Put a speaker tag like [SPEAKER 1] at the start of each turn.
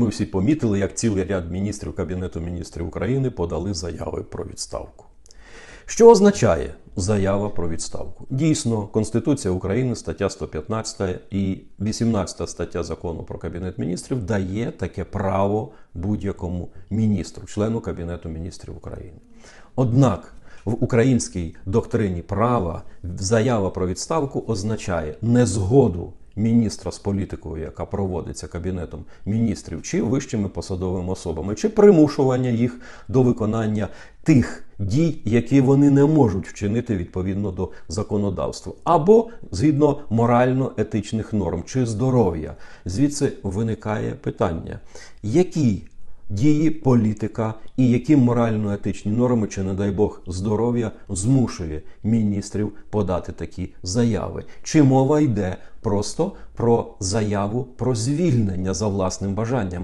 [SPEAKER 1] Ми всі помітили, як цілий ряд міністрів Кабінету міністрів України подали заяви про відставку. Що означає заява про відставку? Дійсно, Конституція України, стаття 115 і 18 стаття закону про Кабінет міністрів дає таке право будь-якому міністру, члену Кабінету міністрів України. Однак в українській доктрині права заява про відставку означає незгоду міністра з політикою, яка проводиться кабінетом міністрів, чи вищими посадовими особами, чи примушування їх до виконання тих дій, які вони не можуть вчинити відповідно до законодавства, або згідно морально-етичних норм чи здоров'я. Звідси виникає питання, які дії політика і які морально-етичні норми, чи, не дай Бог, здоров'я змушує міністрів подати такі заяви. Чи мова йде просто про заяву про звільнення за власним бажанням?